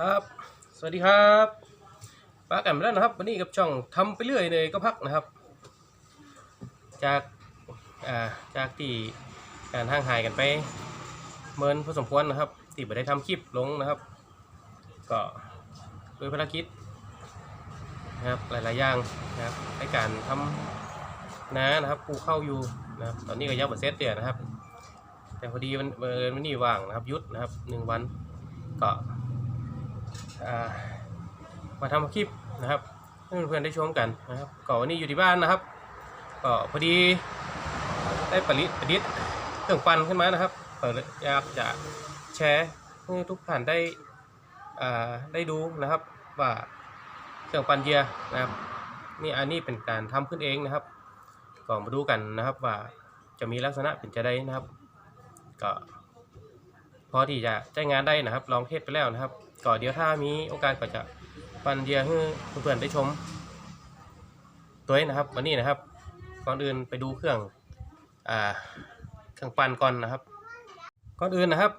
ครับ สวัสดีครับปากันมาแล้วนะครับ วันนี้กับช่องทำไปเรื่อยเลยก็พักนะครับ จากอ่าจากที่การห่างหายกันไปเมินพอสมควรนะครับที่ไม่ได้ทำคลิปลงนะครับ ก็ด้วยภารกิจนะครับหลายๆอย่างนะครับในการทำนานะครับปลูกข้าอยู่นะครับตอนนี้ก็ยังบ่เสร็จเตี่ยนะครับ แต่พอดีวันเอิญวันนี้ว่างนะครับยุดนะครับหนึ่งวันก็ มาทำคลิปนะครับให้เพื่อนๆได้ชมกันนะครับก็วันนี้อยู่ที่บ้านนะครับก็พอดีได้ประดิษฐ์ประดิษฐ์เครื่องปั่นขึ้นมานะครับเปิดอยากจะแชร์ให้ทุกท่านได้อ่าได้ดูนะครับว่าเครื่องปั่นเยียร์นะครับนี่อันนี้เป็นการทำขึ้นเองนะครับก็มาดูกันนะครับว่าจะมีลักษณะเป็นจะได้นะครับ ก็พอที่จะใช้งานได้นะครับ ลองเทสไปแล้วนะครับ ก็เดี๋ยวถ้ามีโอกาสก็จะปันเดียให้เพื่อนๆได้ชม ตัวนี้นะครับ วันนี้นะครับก่อนอื่นไปดูเครื่องอ่าเครื่องปั่นก่อนนะครับก่อนอื่นนะครับ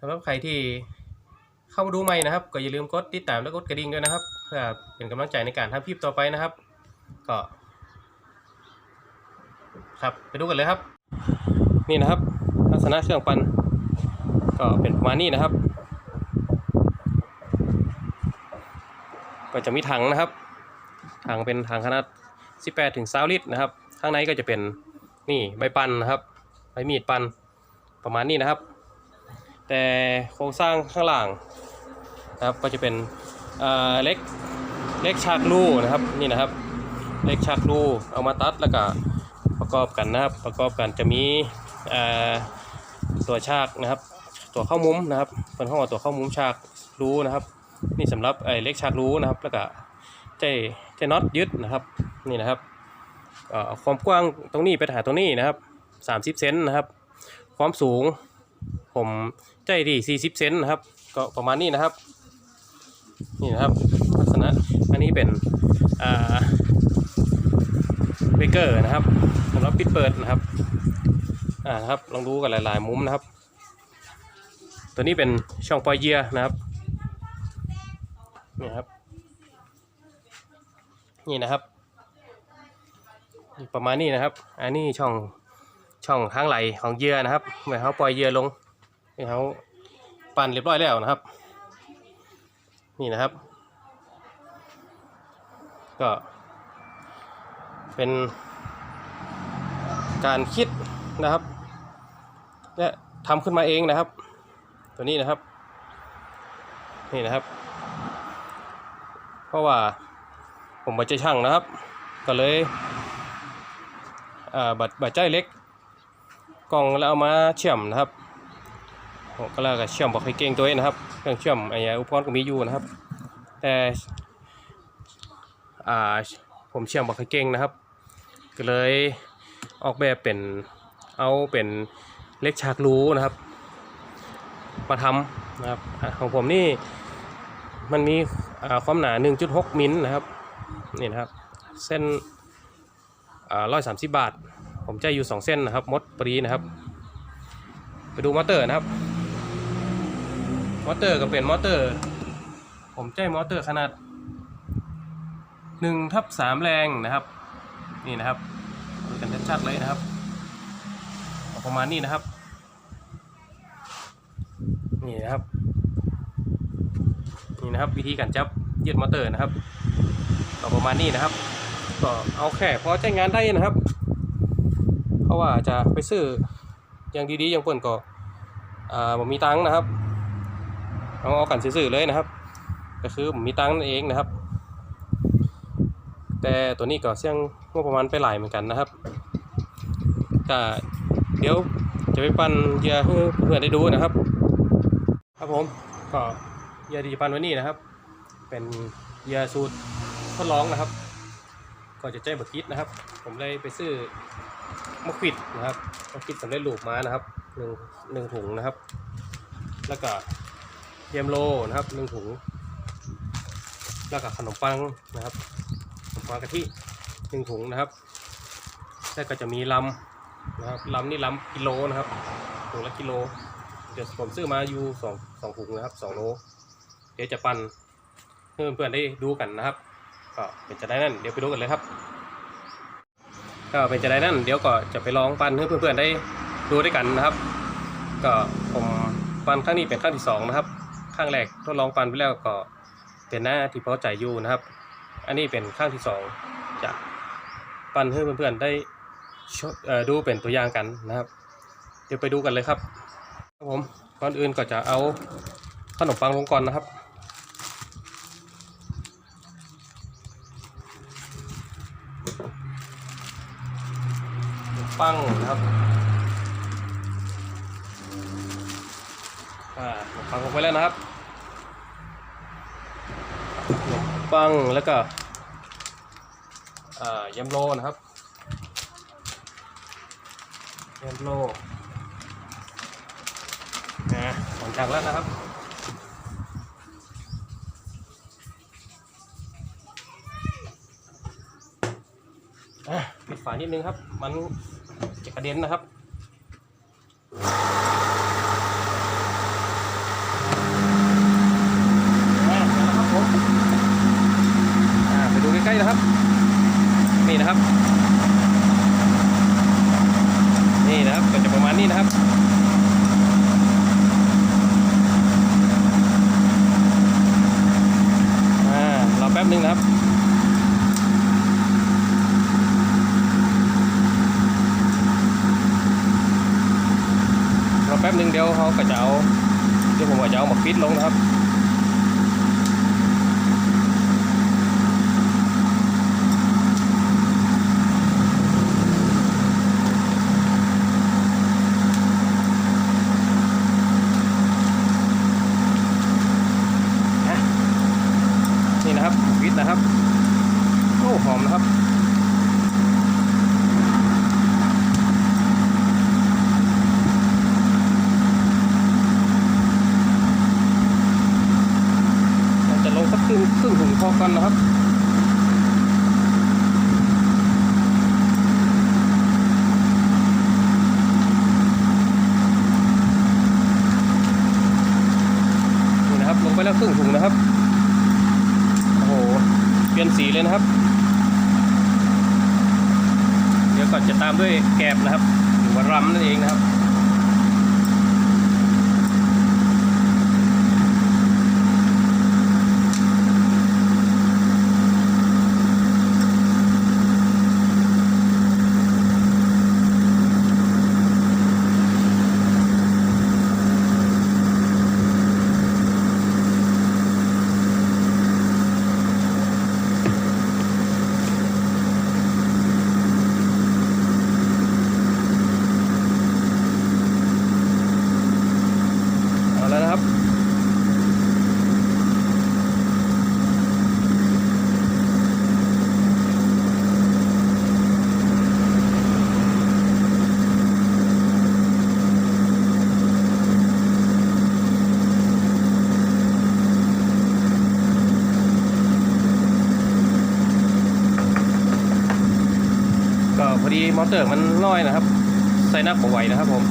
สำหรับใครที่เข้ามาดูใหม่นะครับ ก็อย่าลืมกดติดตามและกดกระดิ่งด้วยนะครับ เพื่อเป็นกำลังใจในการทำคลิปต่อไปนะครับ ก็ครับไปดูกันเลยครับ นี่นะครับ ลักษณะเครื่องปั่นก็เป็นประมาณนี้นะครับ ก็จะมีถังนะครับ ถังเป็นถังขนาด 18ถึง20ลิตรนะครับ ข้างในก็จะเป็นนี่ใบปันนะครับใบมีดปันประมาณนี้นะครับ แต่โครงสร้างข้างล่างนะครับก็จะเป็นเล็กเล็กชากลูนะครับนี่นะครับ เล็กชากลูเอามาตัดแล้วก็ประกอบกันนะครับประกอบกันจะมีตัวชากนะครับ ตัวเข้ามุมนะครับเป็นห้องตัวเข้ามุมฉากรู้นะครับ นี่สำหรับไอ้เล็กฉากรู้นะครับ แล้วก็ใจใจน็อตยึดนะครับนี่นะครับเอ่อความกว้างตรงนี้ไปหาตรงนี้นะครับ 30เซนนะครับ ความสูงผมใจที่40เซนนะครับ ก็ประมาณนี้นะครับนี่นะครับลักษณะอันนี้เป็นอ่าเบเกอร์นะครับสำหรับปิดเปิดนะครับอ่านะครับลองดูกันหลาย ๆ มุมนะครับ ตัวนี้เป็นช่องปล่อยเยียนะครับ นี่ครับ นี่นะครับประมาณนี้นะครับ อันนี้ช่องช่องทางไหลของเยื่อนะครับเมื่อเขาปล่อยเยื่อลงเมื่อเขาปั่นเรียบร้อยแล้วนะครับ นี่นะครับ ก็ เป็น การคิดนะครับและทำขึ้นมาเองนะครับ ตัวนี้นะครับ นี่นะครับ เพราะว่าผมบัใจช่างนะครับ ก็เลยบัตรบัตรใจเล็กกล่องแล้วเอามาเชื่อมนะครับผมก็แล้วก็เชื่อมบอกให้เก่งตัวเองนะครับเครื่องเชื่อมไอ้อุปกรณ์ก็มีอยู่นะครับ แต่ผมเชื่อมบอกให้เก่งนะครับ ก็เลยออกแบบเป็นเอาเป็นเล็กฉากรูนะครับ มาทำนะครับของผมนี่มันมี ความหนา 1.6 มิลนะครับนี่นะครับเส้นร้อยสามสิบบาท ผมใจอยู่ 2 เส้นนะครับมดปรีนะครับ ไปดูมอเตอร์นะครับ มอเตอร์ก็เป็นมอเตอร์ ผมใจมอเตอร์ขนาด1ทับ3แรงนะครับ นี่นะครับดูกันชัดๆเลยนะครับ ประมาณนี้นะครับ นี่นะครับ นี่นะครับ วิธีการจับยืดมอเตอร์นะครับก็ประมาณนี้นะครับ ก็เอาแค่พอใช้งานได้นะครับ เพราะว่าจะไปซื้ออย่างดีๆอย่างเปิ่นก็อ่าผมมีตังค์นะครับเอาเอากันซื้อเลยนะครับ ก็คือผมมีตังค์นั่นเองนะครับ แต่ตัวนี้ก็เสี่ยงงบประมาณไปหลายเหมือนกันนะครับก็เดี๋ยวจะไปปั่นเยื่อให้เพื่อนๆได้ดูนะครับ ครับผมก็ เหยื่อดิจิปันไว้นี่นะครับ เป็นเหยื่อสูตรทดลองนะครับ ก็จะใจบักคิดนะครับ ผมเลยไปซื้อมะขิดนะครับมะขิดสำเร็จรูปมานะครับหนึ่งหนึ่งถุงนะครับ แล้วก็เยมโลนะครับหนึ่งถุง แล้วก็ขนมปังนะครับขนมปังกะทิหนึ่งถุงนะครับ แล้วก็จะมีลำนะครับลำนี่ลำกิโลนะครับถุงละกิโลเดี๋ยวผมซื้อมาอยู่สองสองถุงนะครับสองโล เดี๋ยวจะปั่นให้เพื่อนได้ดูกันนะครับ ก็เป็นจะได้นั่นเดี๋ยวไปดูกันเลยครับ ก็เป็นจะได้นั่นเดี๋ยวก็จะไปลองปั่นให้เพื่อนๆได้ดูด้วยกันนะครับ ก็ผมปั่นครั้งนี้เป็นครั้งที่สองนะครับครั้งแรกทดลองปั่นไปแล้วก็เป็นหน้าที่พอใจอยู่นะครับ อันนี้เป็นครั้งที่สองจะปั่นให้เพื่อนๆได้ดูเป็นตัวอย่างกันนะครับ เดี๋ยวไปดูกันเลยครับครับผมก่อนอื่นก็จะเอาขนมปังลงก่อนนะครับ ขนม ปังนะครับอ่าขนมปังลงไปแล้วนะครับขนมปังแล้วก็อ่ายำโลนะครับยำโลนะหลังจากแล้วนะครับปิดฝานิดนึงครับ มัน จะกระเด็นนะครับอะเอาละครับผมไปดูใกล้ๆนะครับ นี่นะครับ นี่นะครับก็จะประมาณนี้นะครับ อ่ารอแป๊บนึงนะครับ รอแป๊บนึง เขาก็จะเอาเดี๋ยวผมก็จะเอามาฟิตลงนะครับ นะนี่นะครับฟิตนะครับ โอ้หอมนะครับ เราจะลงสักครึ่งครึ่งถุงพอกันนะครับ นี่นะครับ ลงไปแล้วครึ่งถุงนะครับ โอ้โห เลยนสีเลยนะครับ เดี๋ยวก่อนจะตามด้วยแกบนะครับ หรือว่ารำนั่นเองนะครับ มอเตอร์มันน้อยนะครับ ใส่หน้าขอไหวนะครับผม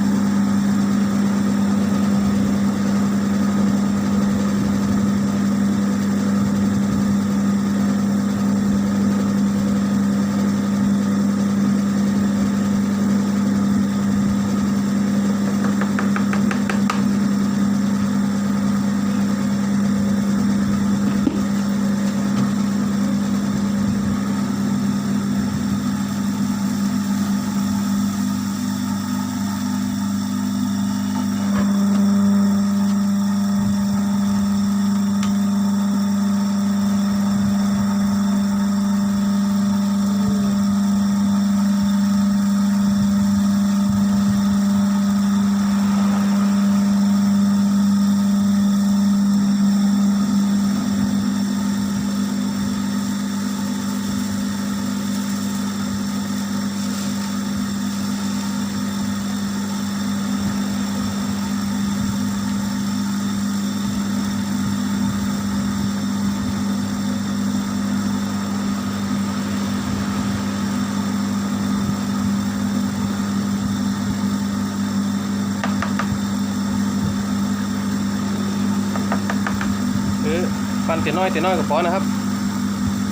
อ ปั้น เตียน้อยเตียน้อยกับพอนะครับ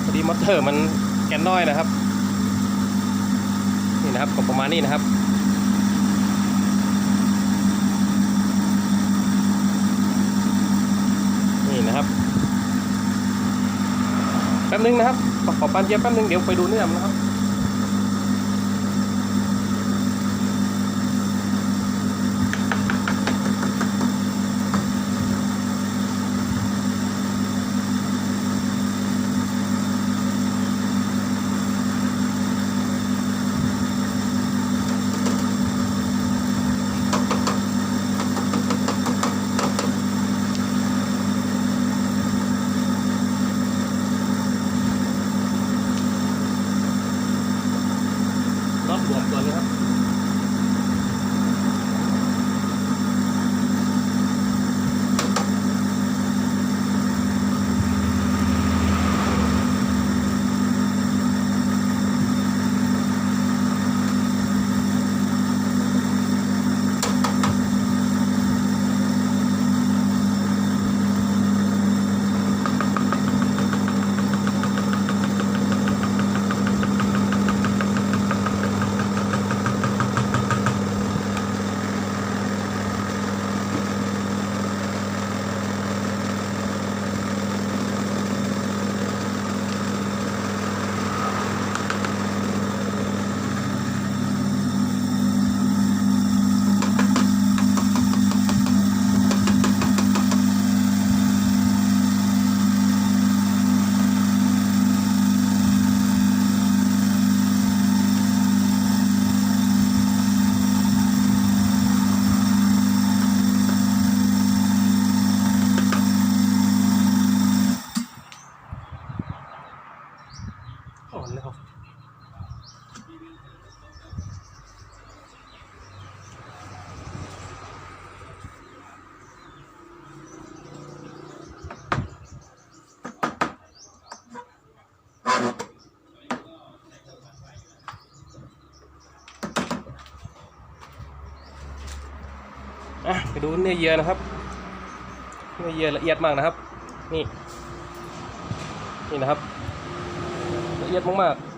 พอดีมอเตอร์มันแกนน้อยนะครับ นี่นะครับก็ประมาณนี้นะครับนี่นะครับแป๊บนึงนะครับขอปั้นเจียบแป๊บนึงเดี๋ยวไปดูเนื้อมนะครับ ไปดูเนื้อเยื่อนะครับ เนื้อเยื่อละเอียดมากนะครับ นี่ นี่นะครับ ละเอียดมากๆ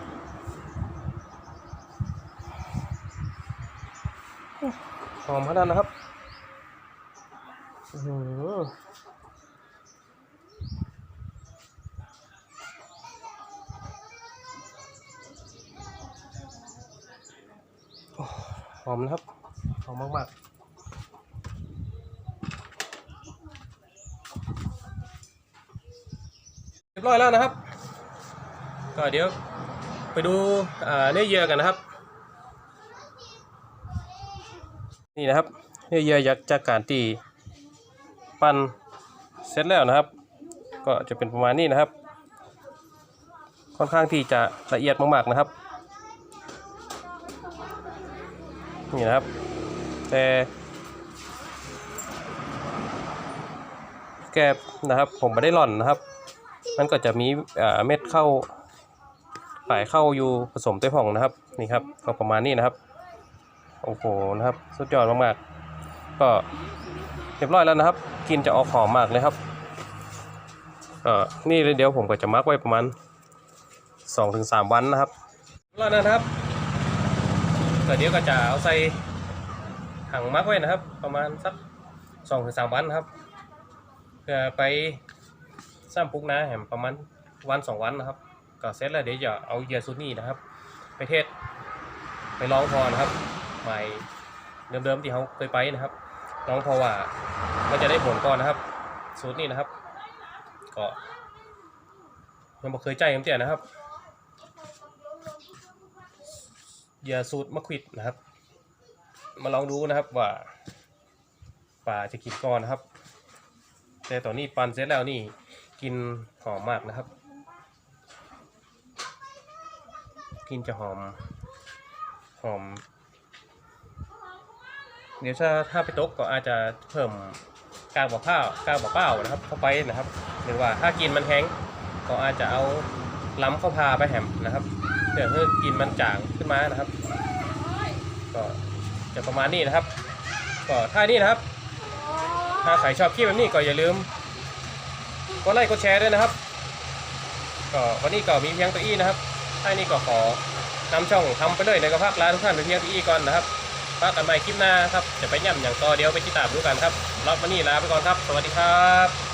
หอมขนาดนะครับอื้อหือหอมนะครับ หอมมากๆ เรี ยบร้อยแล้วนะครับ ก็เดี๋ยวไปดูเนื้อเยื่อกันนะครับ นี่นะครับเนื้อเยื่อจากจากการที่ปั้นเสร็จแล้วนะครับ ก็จะเป็นประมาณนี้นะครับ ค่อนข้างที่จะละเอียดมากๆนะครับนี่นะครับ แต่แกบนะครับผมไม่ได้หล่อนนะครับ มันก็จะมีเม็ดเข้าฝ่ายเข้าอยู่ผสมด้วยผ่องนะครับนี่ครับก็ประมาณนี้นะครับโอ้โหนะครับ สุดยอดมากๆก็เรียบร้อยแล้วนะครับ กินจะออกหอมมากเลยครับก็นี่เดี๋ยวผมก็จะมักไว้ประมาณ2-3ถึงวันนะครับแล้วนะครับก็เดี๋ยวก็จะเอาใส่ถังมักไว้นะครับ ประมาณสัก2-3ถึงวันนะครับเพื่อไป สร้างปุ๊กนะแหมประมาณวันสองวันนะครับก็เสร็จแล้วเดี๋ยวจะเอาเหยื่อซูนี่นะครับ ไปเทศไปลองพอนะครับใหม่เดิมๆที่เขาเคยไปนะครับลองพอว่ามันจะได้ผลก่อนนะครับ สูตรนี้นะครับ ก็ยังไม่เคยใจผมเจียนะครับเหยื่อสูตรมะขวิดนะครับ มาลองดูนะครับว่าป่าจะกินก่อนนะครับ แต่ตอนนี้ปันเสร็จแล้วนี่ กลินหอมมากนะครับกลินจะหอม หอม เดี๋ยวถ้าถ้าไปตกก็อาจจะเพิ่มกากบะพร้าวกากบะเป้านะครับ เข้าไปนะครับ หรือว่าถ้ากินมันแห้งก็อาจจะเอาล้ำข้าวพาไปแหมนะครับเพื่อให้กินมันจางขึ้นมานะครับ ก็จะประมาณนี้นะครับ ก็ท่านี้นะครับ ถ้าใครชอบคลิปแบบนี้ก็อย่าลืม กดไลค์กดแชร์ด้วยนะครับ ก็วันนี้ก็มีเพียงตัวอี้นะครับท้ายนี้ก็ขอนำช่องทำไปเลยในกระพักลาทุกท่านไปเพียงตัวอี้ก่อนนะครับพักกันใหม่คลิปหน้าครับ จะไปย่ำอย่างต่อเดียวไปติดตามดูกันครับรอบวันนี้ลาไปก่อนครับ สวัสดีครับ